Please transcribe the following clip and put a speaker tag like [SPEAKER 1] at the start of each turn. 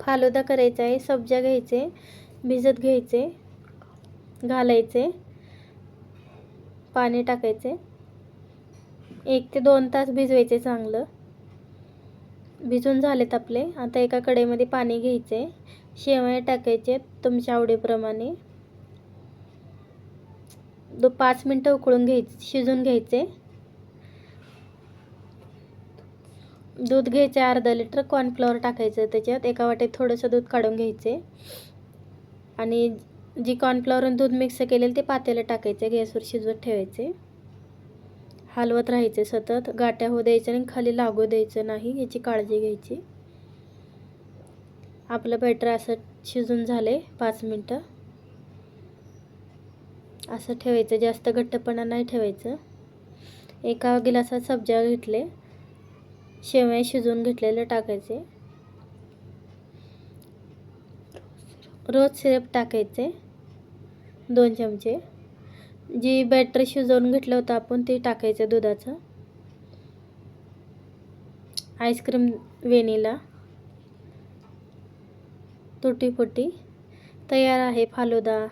[SPEAKER 1] फालोदा करायचा आहे सब्जा घ्यायचे भिजत घ्यायचे घालायचे पाणी टाकायचे. एक ते दोन तास भिजवायचे चांगलं. भिजून झालेत आपले. आता एका कढईमध्ये पाणी घ्यायचे. शेवया टाकायचे तुमच्या आवडीप्रमाणे. दो पाच मिनटं उकळून घ्यायचे शिजून घ्यायचे. दूध घ्यायचे अर्धा लिटर कॉर्नफ्लॉवर टाकायचं त्याच्यात एका वाटेत थोडंसं दूध काढून घ्यायचे. आणि जी कॉर्नफ्लॉवरून दूध मिक्स केलेलं ते पातेलं टाकायचे गॅसवर शिजवत ठेवायचे. हलवत राहायचे सतत गाठ्या होऊ द्यायच्या आणि खाली लागू द्यायचं नाही याची काळजी घ्यायची. आपलं बॅटर असं शिजून झाले पाच मिनटं. असं ठेवायचं जास्त घट्टपणा नाही ठेवायचं. एका गिलासात सब्जा घेतले. शेवया शिजवून घेतलेले टाकायचे. रोज सिरप टाकायचे दोन चमचे. जी बॅटर शिजवून घेतलं होतं आपण ते टाकायचं दुधाचं. आईस्क्रीम वेनिला तुटी फुटी तयार आहे फालुदा.